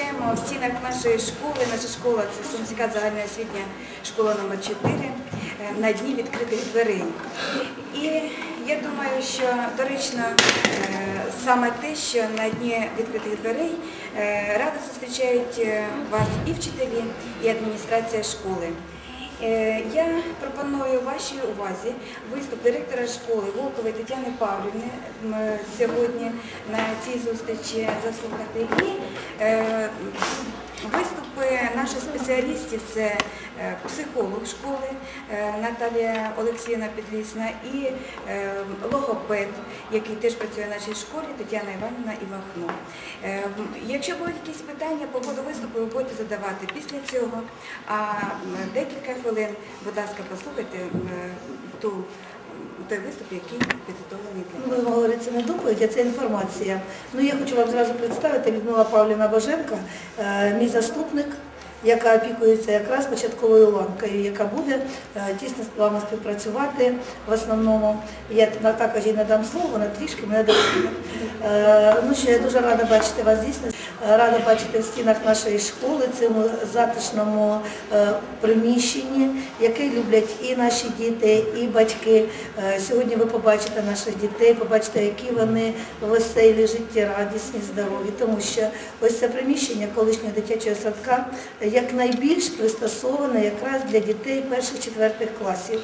Е, в стінах нашої школи. Наша школа це Сумська загальноосвітня школа номер 4 е, на дні відкритих дверей. І я думаю, що доречно е, саме те, що на дні відкритих дверей е, радо зустрічають вас і вчителі, і адміністрація школи. Е, Я пропоную вашій увазі виступ директора школи Волкової Тетяни Павлівни сьогодні на цій зустрічі заслухати. І е, виступи наших спеціалістів це е, психолог школи Наталія Олексіївна Підлісна і логопед, який теж працює в нашій школі, Тетяна Іванівна Івахно. Якщо будуть якісь питання по ходу виступу, ви будете задавати після цього. А декілька хвилин, будь ласка, послухайте ту, той виступ, який підготовлений для вас. Ви говорити це не доповідь, а це інформація. Ну, я хочу вам зразу представити Людмила Павлівна Боженка, е, мій заступник, яка опікується якраз початковою ланкою, яка буде е, тісно з вами співпрацювати в основному. Я також їй надам слово, вона трішки мене допоможе. Е, Ну що, я дуже рада бачити вас дійсно. Е, Рада бачити в стінах нашої школи, цьому затишному приміщенні, яке люблять і наші діти, і батьки. Сьогодні ви побачите наших дітей, побачите, які вони веселі, життєрадісні, здорові, тому що ось це приміщення колишнього дитячого садка якнайбільш пристосоване якраз для дітей перших-четвертих класів.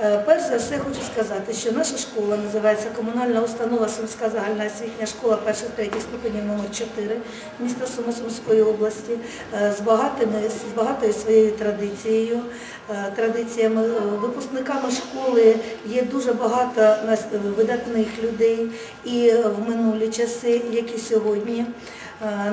Е, Перш за все хочу сказати, що наша школа називається комунальна установа Сумська загальна освітня школа перших третіх ступенів номер 4 міста Суми Сумської області е, з багатими з багатою своєю традицією, е, традиціями випускниками школи є дуже багато видатних людей і в минулі часи, як і сьогодні.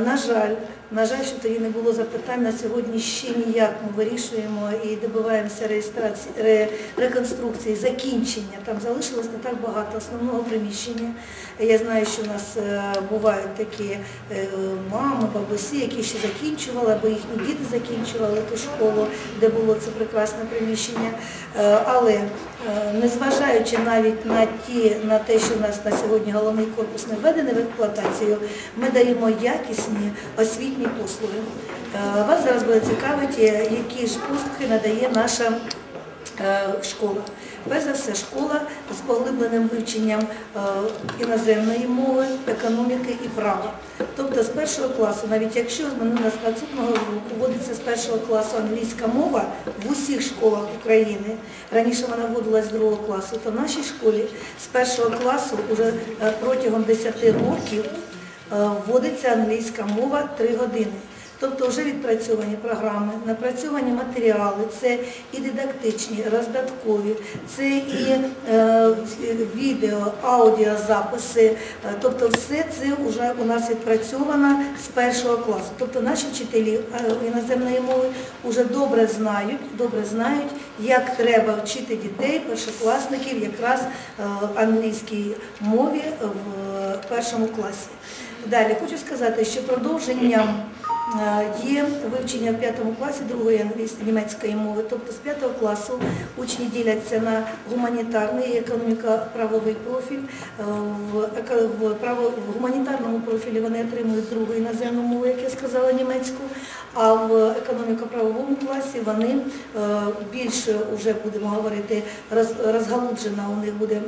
На жаль, на жаль, що тоді не було запитань на сьогодні ще ніяк ми вирішуємо і добиваємося реєстрації, ре- реконструкції, закінчення. Там залишилось не так багато основного приміщення. Я знаю, що у нас е, бувають такі е, мами, бабусі, які ще закінчували, або їхні діти закінчували ту школу, де було це прекрасне приміщення. Е, Але незважаючи навіть на ті, на те, що в нас на сьогодні головний корпус не введений в експлуатацію, ми даємо якісні освітні послуги. Е, Вас зараз буде цікавити, які ж послуги надає наша е, школа. Перш за все, школа з поглибленим вивченням е, іноземної мови, економіки і права. Тобто з першого класу, навіть якщо з наступного року вводиться з першого класу англійська мова в усіх школах України, раніше вона вводилась з другого класу, то в нашій школі з першого класу вже е, протягом 10 років е, вводиться англійська мова 3 години. Тобто вже відпрацьовані програми, напрацьовані матеріали, це і дидактичні, роздаткові, це і е, відео, аудіозаписи. Е, Тобто все це вже у нас відпрацьовано з першого класу. Тобто наші вчителі е, іноземної мови вже добре знають, добре знають, як треба вчити дітей, першокласників якраз е, англійській мові в першому класі. Далі хочу сказати, що продовженням е, є вивчення в п'ятому класі другої німецької мови. Тобто з п'ятого класу учні діляться на гуманітарний і економіко-правовий профіль. Е, В, гуманітарному профілі вони отримують другу іноземну мову, як я сказала, німецьку, а в економіко-правовому класі вони е, більше вже будемо говорити розгалуджена у них буде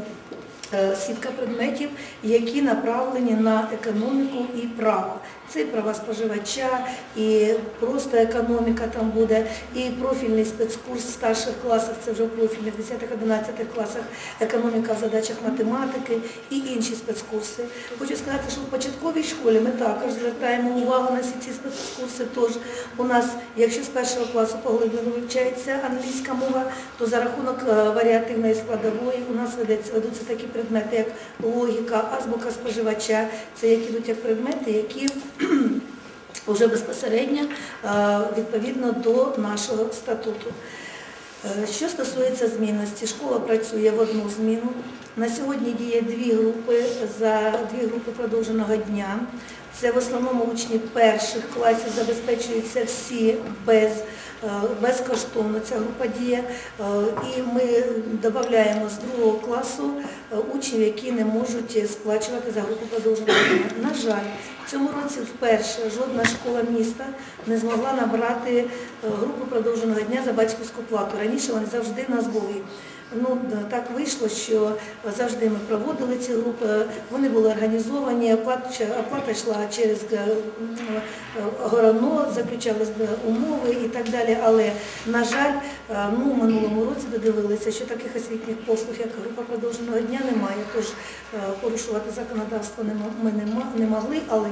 сітка предметів, які направлені на економіку і право. Це права споживача, і просто економіка там буде, і профільний спецкурс в старших класах, це вже в профільних 10-11 класах, економіка в задачах математики і інші спецкурси. Хочу сказати, що в початковій школі ми також звертаємо увагу на всі ці спецкурси. Тож у нас, якщо з першого класу поглиблено вивчається англійська мова, то за рахунок е, варіативної складової у нас ведеться, ведуться такі предмети, як логіка, азбука споживача, це як ідуть як предмети, які вже безпосередньо е, відповідно до нашого статуту. Е, Що стосується змінності, школа працює в одну зміну. На сьогодні діє дві групи за дві групи продовженого дня. Це в основному учні перших класів забезпечуються всі без, безкоштовно. Ця група діє. Е, І ми додаємо з другого класу е, учнів, які не можуть сплачувати за групу продовженого дня. На жаль, в цьому році вперше жодна школа міста не змогла набрати е, групу продовженого дня за батьківську плату. Раніше вони завжди в нас були. Ну, так вийшло, що завжди ми проводили ці групи, вони були організовані, оплата, йшла через е, е, заключались е, умови і так далі. Але, на жаль, ну, минулому році додивилися, що таких освітніх послуг, як група продовженого дня, немає. Тож порушувати законодавство ми не могли, але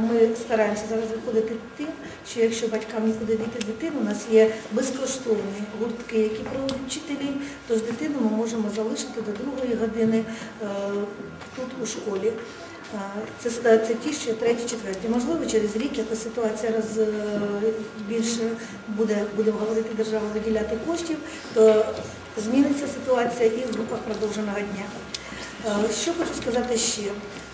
ми стараємося зараз виходити тим, що якщо батькам нікуди діти дитину, у нас є безкоштовні гуртки, які проводять вчителі, тож дитину ми можемо залишити до другої години е, тут у школі. Е, Це, це ті, що треті, четверті. Можливо, через рік якось ситуація роз, е, більше буде, будемо говорити, держава виділяти коштів, то зміниться ситуація і в групах продовженого дня. Е, Що хочу сказати ще?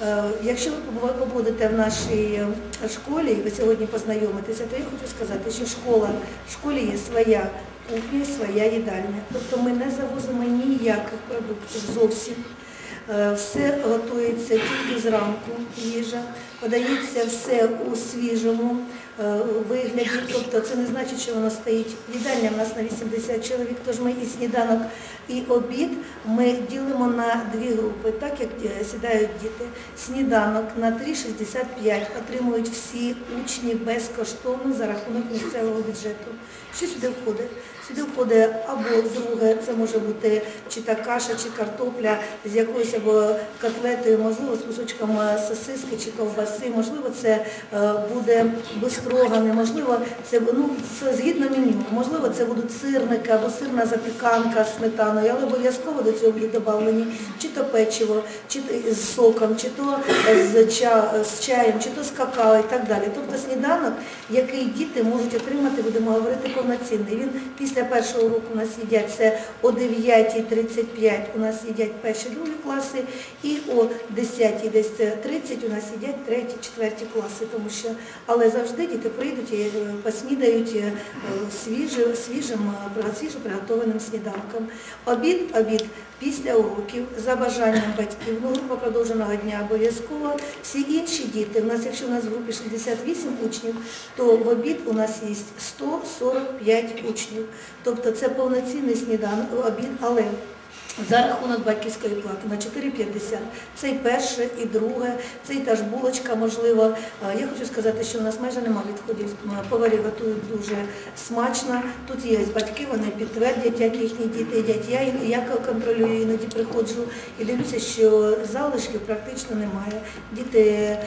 Е, Якщо ви побудете в нашій е, школі, і ви сьогодні познайомитеся, то я хочу сказати, що школа, в школі є своя кухня, своя їдальня. Тобто ми не завозимо ніяких продуктів зовсім. Все готується тільки зранку, їжа, подається все у свіжому е, вигляді. Тобто це не значить, що воно стоїть. Їдальня в нас на 80 чоловік, тож ми і сніданок, і обід ми ділимо на дві групи, так як е, сідають діти. Сніданок на 3,65 отримують всі учні безкоштовно за рахунок місцевого бюджету. Що сюди входить? Сюди входить або друге, це може бути чи та каша, чи картопля з якоюсь або котлетою, можливо, з кусочком е, сосиски чи ковбаси, можливо, це буде бистрогани, можливо, це ну, це згідно меню, можливо, це будуть сирники або сирна запіканка з сметаною, але обов'язково до цього будуть додавлені чи то печиво, чи то з соком, чи то з, ча, з чаєм, чи то з какао і так далі. Тобто сніданок, який діти можуть отримати, будемо говорити, повноцінний. Він після першого уроку у нас їдять це о 9.35 у нас їдять перші другі класи, і о 10.30 десь 30 у нас їдять треті, четверті класи, тому що, але завжди прийдуть і е, поснідають е, свіжим, свіжим, е, приготованим сніданком. Обід, обід після уроків, за бажанням батьків, ну, група продовженого дня обов'язково. Всі інші діти, у нас, якщо у нас в групі 68 учнів, то в обід у нас є 145 учнів. Тобто це повноцінний сніданок, обід, але за рахунок батьківської плати на 4,50. Це і перше, і друге, це і та ж булочка, можливо. Е, Я хочу сказати, що у нас майже немає відходів. М, Поварі готують дуже смачно. Тут є батьки, вони підтвердять, як їхні діти їдять. Я, я контролюю, іноді приходжу і дивлюся, що залишків практично немає. Діти е,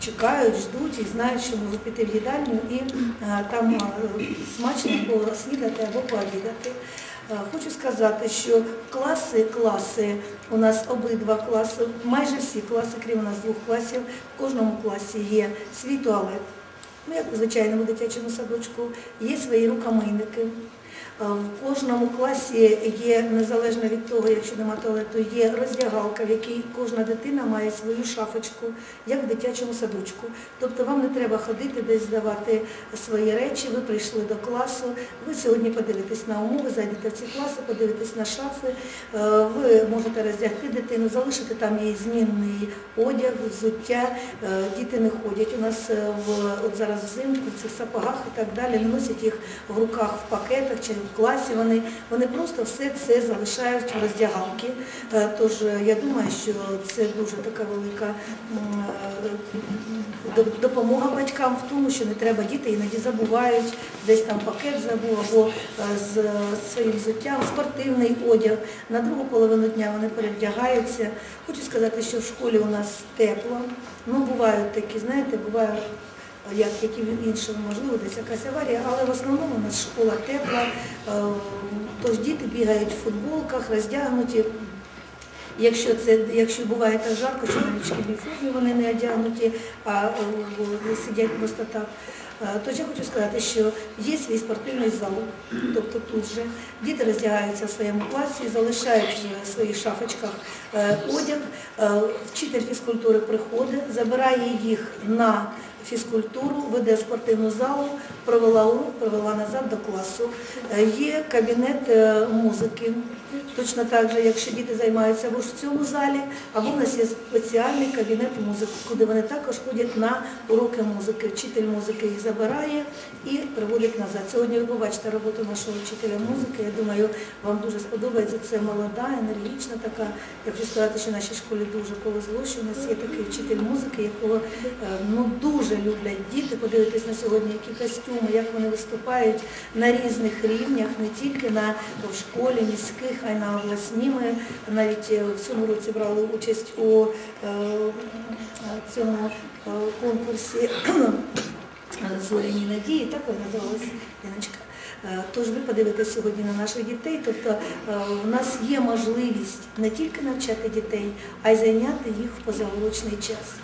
чекають, ждуть і знають, що можуть піти в їдальню і е, там е, смачно або снідати або пообідати. Е, Хочу сказати, що класи, класи, у нас обидва класи, майже всі класи, крім у нас двох класів, в кожному класі є свій туалет. Ну, як у звичайному дитячому садочку, є свої рукомийники. Е, В кожному класі є, незалежно від того, якщо нема туалету, є роздягалка, в якій кожна дитина має свою шафочку, як в дитячому садочку. Тобто вам не треба ходити десь здавати свої речі, ви прийшли до класу, ви сьогодні подивитесь на умови, зайдете в ці класи, подивитесь на шафи, е, ви можете роздягти дитину, залишити там її змінний одяг, взуття. Е, Діти не ходять у нас в от зараз взимку в цих сапогах і так далі, не носять їх в руках в пакетах класі, вони, вони просто все це залишають в роздягалки. Тож е, я думаю, що це дуже така велика е, доп- допомога батькам в тому, що не треба діти іноді забувають, десь там пакет забув або е, з своїм взуттям, спортивний одяг. На другу половину дня вони перевдягаються. Хочу сказати, що в школі у нас тепло. Ну, бувають такі, знаєте, буває, як, як і в можливо, десь якась аварія, але в основному у нас школа тепла, е, тож діти бігають в футболках, роздягнуті. Якщо це, якщо буває так жарко, що навіть вони не одягнуті, а е, сидять просто так. Е, Тож я хочу сказати, що є свій спортивний зал, тобто тут же діти роздягаються в своєму класі, залишають в своїх шафочках одяг, вчитель фізкультури приходить, забирає їх на фізкультуру, веде спортивну залу, провела урок, провела назад до класу. Е, Є кабінет е, музики. Точно так же, якщо діти займаються або ж в цьому залі, або в нас є спеціальний кабінет музики, куди вони також ходять на уроки музики. Вчитель музики їх забирає і приводить назад. Сьогодні ви побачите роботу нашого вчителя музики. Я думаю, вам дуже сподобається. Це молода, енергічна така. Я хочу сказати, що в нашій школі дуже повезло, що у нас є такий вчитель музики, якого е, ну, дуже люблять діти. Подивитись на сьогодні, які костюми, як вони виступають на різних рівнях, не тільки на в школі, міських, а й на обласні. Ми навіть е, в цьому році брали участь у е, цьому е, конкурсі Зоряні надії, так вона називалась Яночка. Тож ви подивитесь сьогодні на наших дітей, тобто в нас є можливість не тільки навчати дітей, а й зайняти їх в позаурочний час.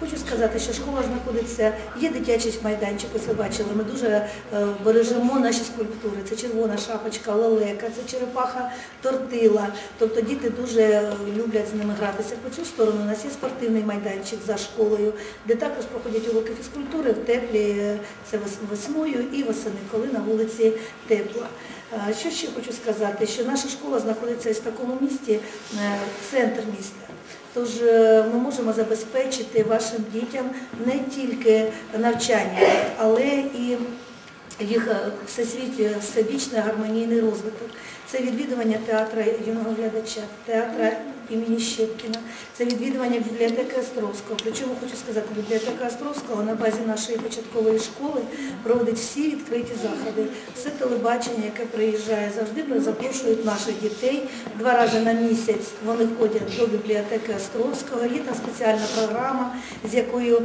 Хочу сказати, що школа знаходиться, є дитячий майданчик, ви бачили, ми дуже е, бережемо наші скульптури. Це червона шапочка, лелека, це черепаха, тортила. Тобто діти дуже е, люблять з ними гратися. По цю сторону у нас є спортивний майданчик за школою, де також проходять уроки фізкультури в теплі, е, це весною і восени, коли на вулиці тепло. Е, Що ще хочу сказати, що наша школа знаходиться в такому місті, центр міста. Тож е, ми можемо забезпечити вашим дітям не тільки навчання, але і їх всесвітній всесвіт- всебічний гармонійний розвиток. Це відвідування театру юного глядача, театра імені Щепкіна, це відвідування бібліотеки Островського. Причому хочу сказати, бібліотека Островського на базі нашої початкової школи проводить всі відкриті заходи. Все телебачення, яке приїжджає завжди, запрошують наших дітей. Два рази на місяць вони ходять до бібліотеки Островського. Є там спеціальна програма, з якою,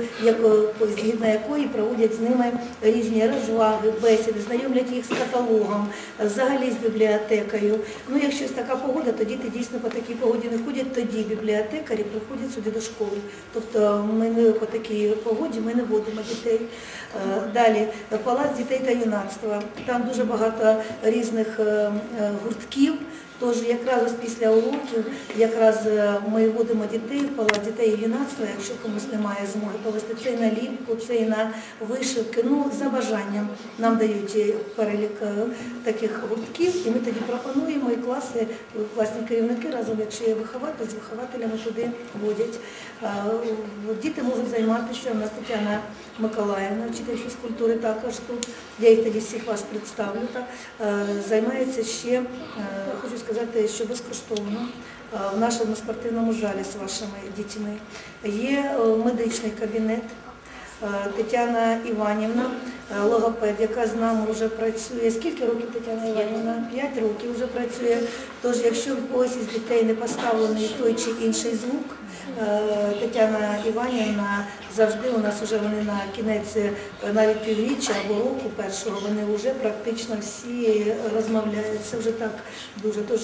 згідно якої проводять з ними різні розваги, бесіди, знайомлять їх з каталогом, взагалі з бібліотекою. Ну, якщо така погода, то діти дійсно по такій погоді не ходять, тоді бібліотекарі приходять сюди до школи. Тобто ми не по такій погоді ми не водимо дітей. Е, Далі палац дітей та юнацтва. Там дуже багато різних е, е, гуртків. Тож якраз ось після уроків якраз е, ми водимо дітей дітей юнацтва, якщо комусь немає змоги повести це і на ліпку, це і на вишивки. Ну, за бажанням нам дають перелік е, таких гуртків, і ми тоді пропонуємо, і класи, класні керівники разом, якщо є вихователь, з вихователями туди водять. Е, Діти можуть займатися. У нас Тетяна Миколаївна, вчитель фізкультури також тут. Я їх тоді всіх вас представлю. Так. Займається ще, хочу сказати, що безкоштовно е, в нашому спортивному залі з вашими дітьми. Є е, медичний кабінет. Е, Тетяна Іванівна, е, логопед, яка з нами вже працює. Скільки років Тетяна Іванівна? П'ять років вже працює. Тож, якщо в когось із дітей не поставлений той чи інший звук, е, Тетяна Іванівна завжди у нас вже вони на кінець навіть півріччя або року першого, вони вже практично всі розмовляють. Це вже так дуже. Тож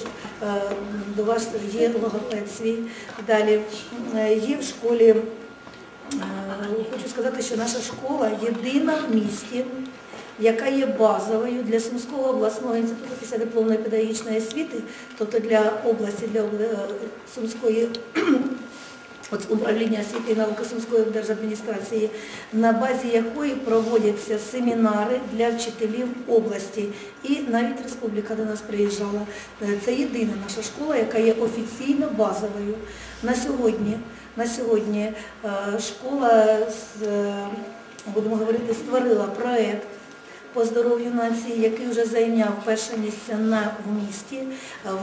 до вас є логопед свій. Далі є в школі. Е, Хочу сказати, що наша школа єдина в місті, яка є базовою для Сумського обласного інституту післядипломної педагогічної освіти, тобто для області, для е, Сумської управління освіти і науки Сумської держадміністрації, на базі якої проводяться семінари для вчителів області. І навіть республіка до нас приїжджала. Е, Це єдина наша школа, яка є офіційно базовою. На сьогодні, на сьогодні е, школа е, будемо говорити, створила проєкт по здоров'ю нації, який вже зайняв перше місце на в місті, е,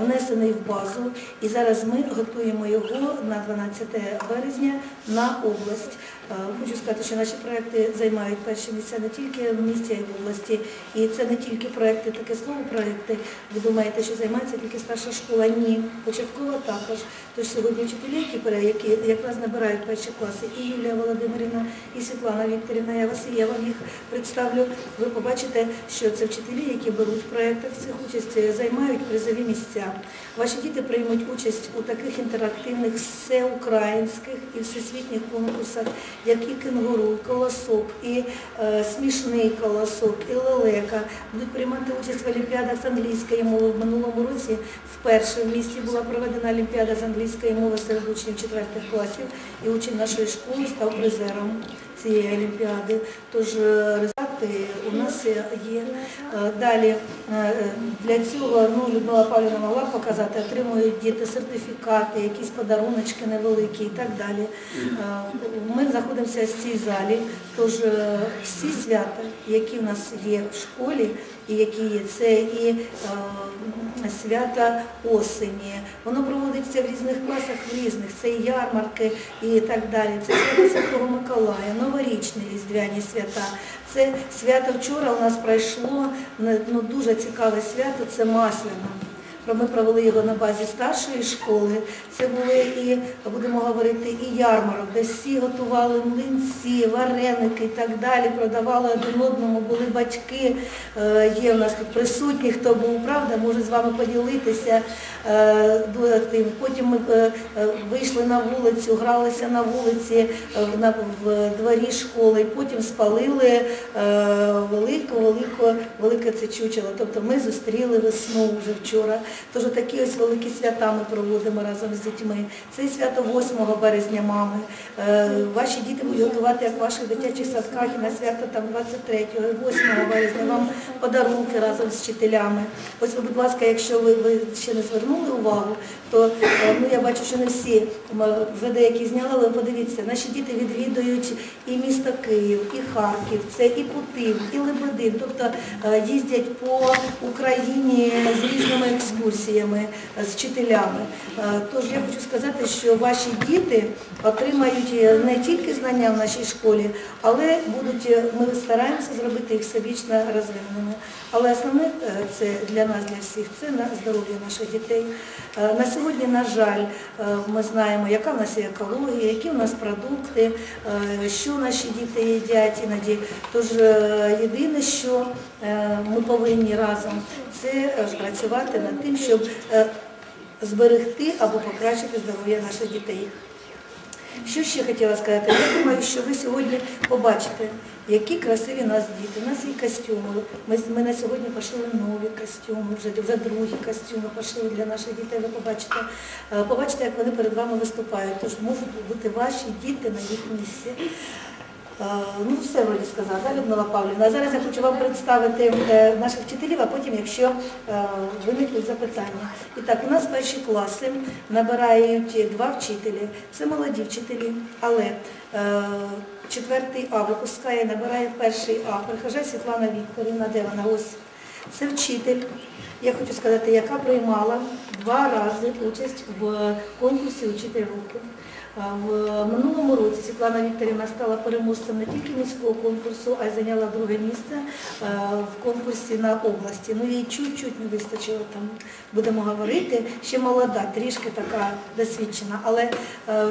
внесений в базу. І зараз ми готуємо його на 12 березня на область. Е, Хочу сказати, що наші проекти займають перші місця не тільки в місті, а й в області. І це не тільки проекти, таке слово проекти. Ви думаєте, що займається тільки старша школа? Ні. Початкова також. Тож сьогодні вчителі, які, якраз набирають перші класи, і Юлія Володимирівна, і Світлана Вікторівна, я вас я вам їх представлю. Ви побачите, що це вчителі, які беруть в проєктах цих участь, е, займають призові місця. Ваші діти приймуть участь у таких інтерактивних всеукраїнських і всесвітніх конкурсах, як і кенгуру, і колосок, і е, смішний колосок, і лелека. Будуть приймати участь в олімпіадах з англійської мови. В минулому році вперше в місті була проведена олімпіада з англійської мови серед учнів четвертих класів, і учень нашої школи став призером цієї олімпіади. Тож е, результати у нас є. Е, Далі е, для цього ну, Людмила Павлівна могла показати, отримують діти сертифікати, якісь подаруночки невеликі і так далі. Ми знаходимося в цій залі, тож всі свята, які в нас є в школі, які це і е, свята осені. Воно проводиться в різних класах, в різних, це і ярмарки і так далі. Це свято Святого Миколая, новорічні різдвяні свята. Це свято вчора у нас пройшло ну, дуже цікаве свято, це Масляна. Ми провели його на базі старшої школи. Це були і, будемо говорити, і ярмарок, де всі готували млинці, вареники і так далі, продавали один одному, були батьки, е, є в нас тут присутні, хто був, правда, може з вами поділитися. е. Потім ми е, вийшли на вулицю, гралися на вулиці в- в дворі школи, потім спалили велике, велике, велике це чучело. Тобто ми зустріли весну вже вчора. Тож такі ось великі свята ми проводимо разом з дітьми. Це свято 8 березня мами. Е, Ваші діти будуть готувати як в ваших дитячих садках і на свято там 23-го, і 8 березня вам подарунки разом з вчителями. Ось, будь ласка, якщо ви, ви ще не звернули увагу, то е, ну, я бачу, що не всі вже деякі зняли, але подивіться, наші діти відвідують і місто Київ, і Харків, це і Путив, і Лебедин, тобто е, їздять по Україні з різними екскурсіями, е, з вчителями. Е, Тож я хочу сказати, що ваші діти отримають е, не тільки знання в нашій школі, але будуть, ми стараємося зробити їх всебічно розвиненими. Але основне це для нас, для всіх, це на здоров'я наших дітей. На сьогодні, на жаль, ми знаємо, яка в нас є екологія, які в нас продукти, що наші діти їдять іноді. Тож єдине, що ми повинні разом, це працювати над тим, щоб е, зберегти або покращити здоров'я наших дітей. Що ще хотіла сказати? Я думаю, що ви сьогодні побачите, які красиві нас діти. У нас є костюми. Ми, ми на сьогодні пошили нові костюми, вже, вже другі костюми пошили для наших дітей. Ви побачите, Е, побачите, як вони перед вами виступають. Тож можуть бути ваші діти на їх місці. Е, Ну, все вроді сказала, да, Людмила Павлівна. А зараз я хочу вам представити е, наших вчителів, а потім, якщо е, виникнуть запитання. І так, у нас перші класи набирають два вчителі. Це молоді вчителі, але четвертий А випускає, набирає перший А. Прихожа Світлана Вікторівна, де вона ось. Це вчитель, я хочу сказати, яка приймала два рази участь в конкурсі Учитель року. В минулому році Світлана Вікторівна стала переможцем не тільки міського конкурсу, а й зайняла друге місце е, в конкурсі на області. Ну їй чуть-чуть не вистачило там, будемо говорити, ще молода, трішки така досвідчена, але е,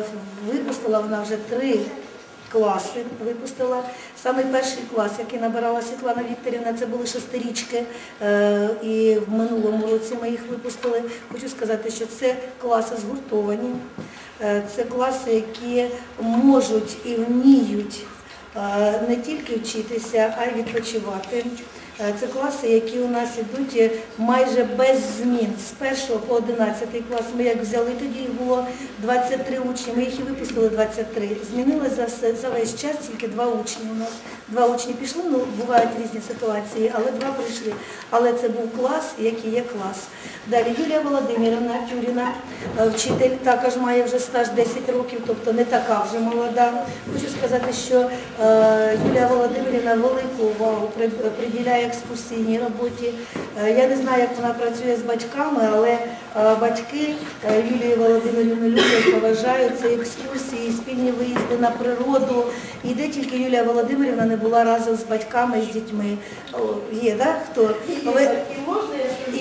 випустила вона вже три класи випустила. Саме перший клас, який набирала Світлана Вікторівна, це були шестирічки. Е, І в минулому році ми їх випустили. Хочу сказати, що це класи згуртовані. Е, Це класи, які можуть і вміють е, не тільки вчитися, а й відпочивати. Е, Це класи, які у нас ідуть е, майже без змін. З 1 по 11 клас ми як взяли, тоді їх було 23 учні, ми їх і випустили 23. Змінили за, за весь час тільки два учні у нас. Два учні пішли, ну бувають різні ситуації, але два прийшли. Але це був клас, який є клас. Далі Юлія Володимирівна Тюріна, е, вчитель, також має вже стаж 10 років, тобто не така вже молода. Хочу сказати, що е, Юлія Володимирівна велику увагу приділяє екскурсійній роботі. Е, Я не знаю, як вона працює з батьками, але батьки Юлії Володимирівни люблять, поважають це екскурсії, спільні виїзди на природу. І де тільки Юлія Володимирівна не була разом з батьками, з дітьми. Є, так? Хто? Ви-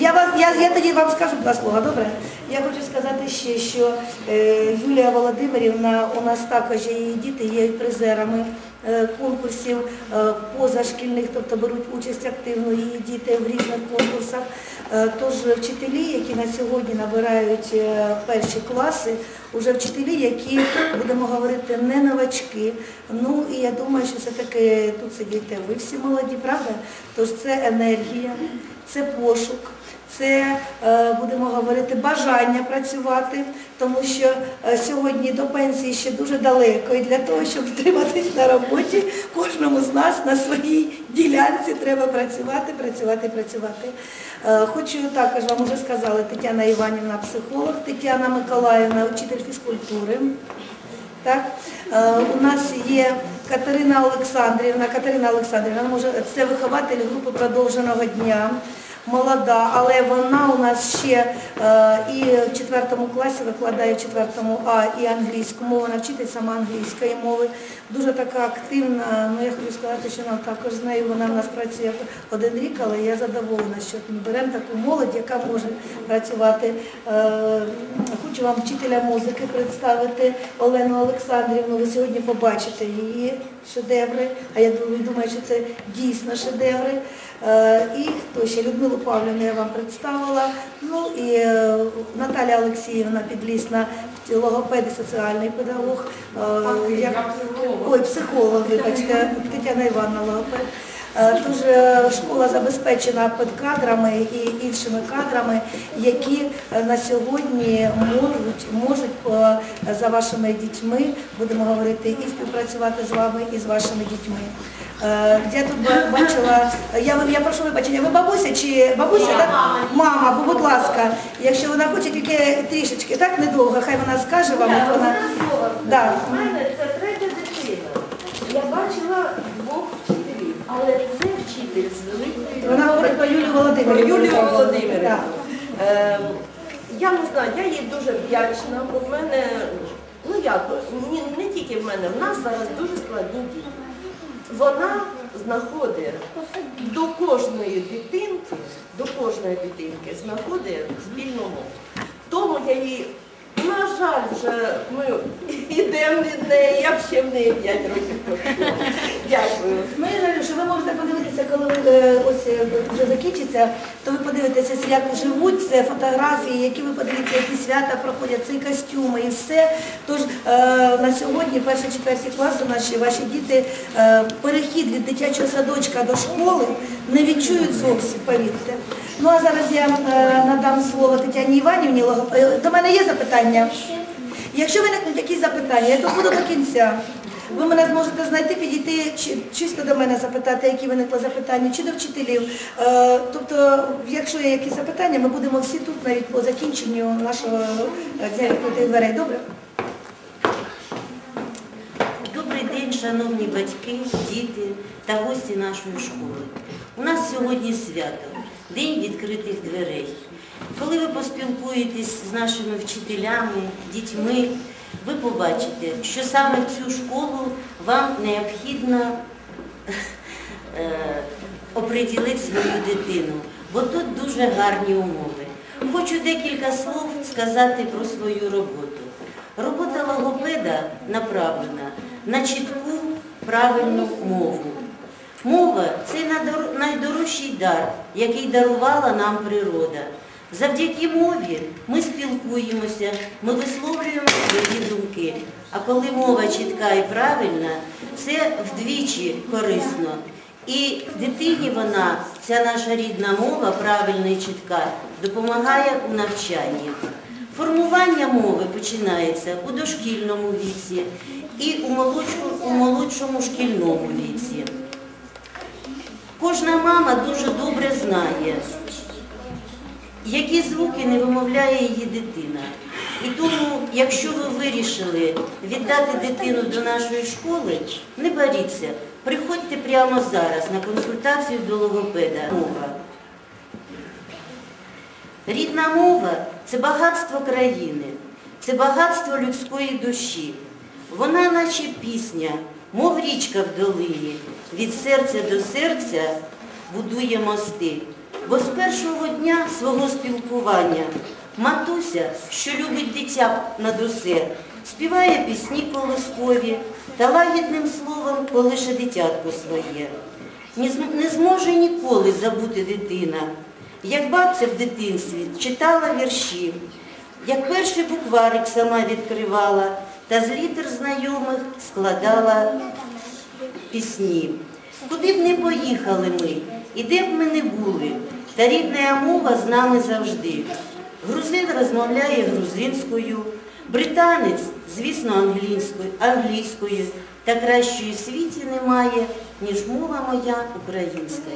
я, вас, я, я тоді вам скажу два слова, добре? Я хочу сказати ще, що е, Юлія Володимирівна, у нас також її діти, є призерами конкурсів е, позашкільних, тобто беруть участь активно її діти в різних конкурсах. Е, тож вчителі, які на сьогодні набирають е, перші класи, вже вчителі, які, будемо говорити, не новачки. Ну і я думаю, що все-таки тут сидіте ви всі молоді, правда? Тож це енергія, це пошук. Це, е, будемо говорити, бажання працювати, тому що е, сьогодні до пенсії ще дуже далеко. І для того, щоб втриматись на роботі, кожному з нас на своїй ділянці треба працювати, працювати, працювати. Е, Хочу також вам вже сказали, Тетяна Іванівна психолог, Тетяна Миколаївна, учитель фізкультури. Так? У нас є Катерина Олександрівна. Катерина Олександрівна, може, це вихователь групи продовженого дня. Молода, але вона у нас ще е, і в четвертому класі викладає в четвертому А і англійську мову, вона вчитель сама англійської мови. Дуже така активна. Ну я хочу сказати, що нам також з нею вона в нас працює один рік, але я задоволена, що ми беремо таку молодь, яка може працювати. Е, Хочу вам вчителя музики представити Олену Олександрівну. Ви сьогодні побачите її шедеври, а я думаю, думаю, що це дійсно шедеври. Е, І хто ще? Людмилу Павлівну я вам представила. Ну і е, Наталя Олексіївна Підлісна, логопед і соціальний педагог. Е, як- Ой, психолог, вибачте, Тетяна Івановна логопед. Тож е, школа забезпечена педкадрами і іншими кадрами, які е, на сьогодні можуть, можуть е, за вашими дітьми, будемо говорити, і співпрацювати з вами, і з вашими дітьми. Я тут бачила, я, я прошу вибачення, ви бабуся чи бабуся? так? Мама, бо, будь ласка, якщо вона хоче тільки трішечки, так недовго, хай вона скаже вам, от вона. Да. У мене це третя дитина. Я бачила але це вчитель з великої Вона говорить про Юлію Володимирівну. Юлію Володимирівну. Так. Ем, Я не знаю, я їй дуже вдячна, бо в мене, ну як, ні- не тільки в мене, в нас зараз дуже складні діти. Вона знаходить до кожної дитинки, до кожної дитинки знаходить спільну мову. Тому я їй, на жаль, вже ми йдемо від неї, я б ще в неї 5 років пройшла. Дякую. Жалю, що ви можете подивитися, коли е, ось е, вже закінчиться, то ви подивитеся, як живуть, це фотографії, які ви подивіться, які свята проходять, це і костюми і все. Тож е, на сьогодні, перші четверті класи, наші ваші діти, перехід від дитячого садочка до школи не відчують зовсім, повірте. Ну а зараз я надам слово Тетяні Іванівні. До мене є запитання? Якщо виникнуть якісь запитання, я тут буду до кінця. Ви мене зможете знайти, підійти чисто до мене запитати, які виникли запитання, чи до вчителів. Е, Тобто, якщо є якісь запитання, ми будемо всі тут навіть по закінченню нашого е, дня відкритих дверей. Добре? Добрий день, шановні батьки, діти та гості нашої школи. У нас сьогодні свято, День відкритих дверей. Коли ви поспілкуєтесь з нашими вчителями, дітьми, ви побачите, що саме цю школу вам необхідно е, оприділити свою дитину, бо тут дуже гарні умови. Хочу декілька слов сказати про свою роботу. Робота логопеда направлена на чітку правильну мову. Мова це найдорожчий дар, який дарувала нам природа. Завдяки мові ми спілкуємося, ми висловлюємо свої думки. А коли мова чітка і правильна, це вдвічі корисно. І дитині вона, ця наша рідна мова, правильна і чітка, допомагає у навчанні. Формування мови починається у дошкільному віці і у молодшому, у молодшому шкільному віці. Кожна мама дуже добре знає, які звуки не вимовляє її дитина. І тому, якщо ви вирішили віддати дитину до нашої школи, не боріться, приходьте прямо зараз на консультацію до логопеда. Мова. Рідна мова це багатство країни, це багатство людської душі. Вона, наче пісня, мов річка в долині, від серця до серця будує мости. Бо з першого дня свого спілкування матуся, що любить дитя над усе, співає пісні колоскові та лагідним словом колише дитятко своє. Не зможе ніколи забути дитина, як бабця в дитинстві читала вірші, як перший букварик сама відкривала та з літер знайомих складала пісні. Куди б не поїхали ми, і де б ми не були, та рідна мова з нами завжди. Грузин розмовляє грузинською, британець, звісно, англійською, англійською, та кращої в світі немає, ніж мова моя українська.